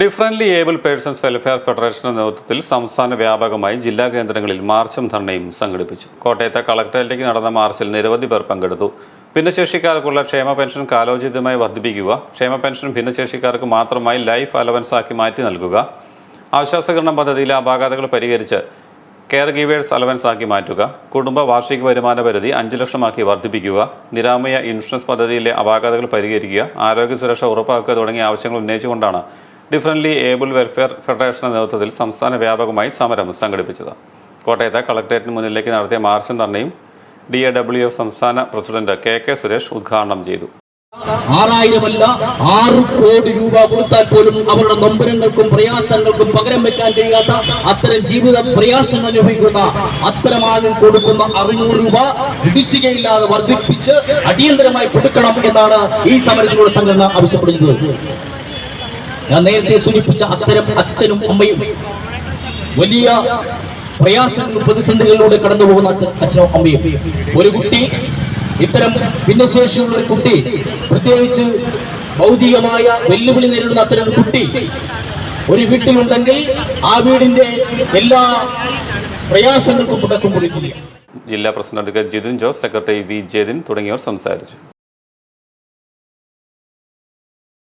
Differently able persons welfare ഫെഡറേഷന്റെ നേതൃത്വത്തിൽ സംസ്ഥാന വ്യാപകമായി ജില്ലാ കേന്ദ്രങ്ങളിൽ മാർച്ചും ധർണയും സംഘടിപ്പിച്ചു. കോട്ടയത്തെ കളക്ടറേറ്റിലേക്ക് നടന്ന മാർച്ചിൽ നിരവധി പേർ പങ്കെടുത്തു. ഭിന്നശേഷിക്കാർക്കുള്ള ക്ഷേമ പെൻഷൻ കാലോചിതമായി വർദ്ധിപ്പിക്കുക ക്ഷേമ പെൻഷൻ ഭിന്നശേഷിക്കാർക്ക് മാത്രമായി ലൈഫ് അലവൻസ് ആക്കി മാറ്റി നൽകുക ആശ്വാസകരണ പദ്ധതിയിലെ അപാകതകൾ പരിഹരിച്ച് കെയർ ഗീവേഴ്സ് അലവൻസ് ആക്കി മാറ്റുക കുടുംബ വാർഷിക വരുമാന പരിധി അഞ്ച് ലക്ഷമാക്കി വർദ്ധിപ്പിക്കുക നിരാമയ ഇൻഷുറൻസ് പദ്ധതിയിലെ അപാകതകൾ പരിഹരിക്കുക ആരോഗ്യ സുരക്ഷ ഉറപ്പാക്കുക തുടങ്ങിയ ആവശ്യങ്ങൾ ഉന്നയിച്ചുകൊണ്ടാണ് ഡിഫറന്റ്ലി ഏബിൾ വെൽഫെയർ ഫെഡറേഷന്റെ നേതൃത്വത്തിൽ സംസ്ഥാന വ്യാപകമായി സമരം സംഘടിപ്പിച്ചത്. കോട്ടയത്തെ കളക്ടറേറ്റിന് മുന്നിലേക്ക് നടത്തിയ മാർച്ചും ധർണയും ഡി എ ഡബ്ല്യു എഫ് സംസ്ഥാന പ്രസിഡന്റ് കെ കെ സുരേഷ് ഉദ്ഘാടനം ചെയ്തു. ആറായിരമല്ല ആറ് കോടി രൂപ കൊടുത്താൽ പോലും അവരുടെ നൊമ്പരങ്ങൾക്കും പ്രയാസങ്ങൾക്കും പകരം വെക്കാൻ കഴിയാത്ത അത്തരം ജീവിത പ്രയാസങ്ങൾ അനുഭവിക്കുന്ന അത്തരം ആളുകൾ കൊടുക്കുന്ന അറുന്നൂറ് രൂപ കുടിശ്ശികയില്ലാതെ വർദ്ധിപ്പിച്ച് അടിയന്തരമായി കൊടുക്കണം എന്നാണ് ഈ സമരത്തിലൂടെ സംഘടന ആവശ്യപ്പെടുന്നത്. ഞാൻ നേരത്തെ സൂചിപ്പിച്ച അത്തരം അച്ഛനും അമ്മയും വലിയ പ്രയാസങ്ങളും പ്രതിസന്ധികളിലൂടെ കടന്നു പോകുന്ന അച്ഛനും അമ്മയും. ഒരു കുട്ടി ഇത്തരം ഭിന്നശേഷിയുള്ള ഒരു കുട്ടി പ്രത്യേകിച്ച് ഭൗതികമായ വെല്ലുവിളി നേരിടുന്ന അത്തരം കുട്ടി ഒരു വീട്ടിലുണ്ടെങ്കിൽ ആ വീടിന്റെ എല്ലാ പ്രയാസങ്ങൾക്കും തുടക്കം കുറിക്കുകയാണ്. ജില്ലാ president Jithin Jose secretary V Jayadin തുടങ്ങിയവർ സംസാരിച്ചു.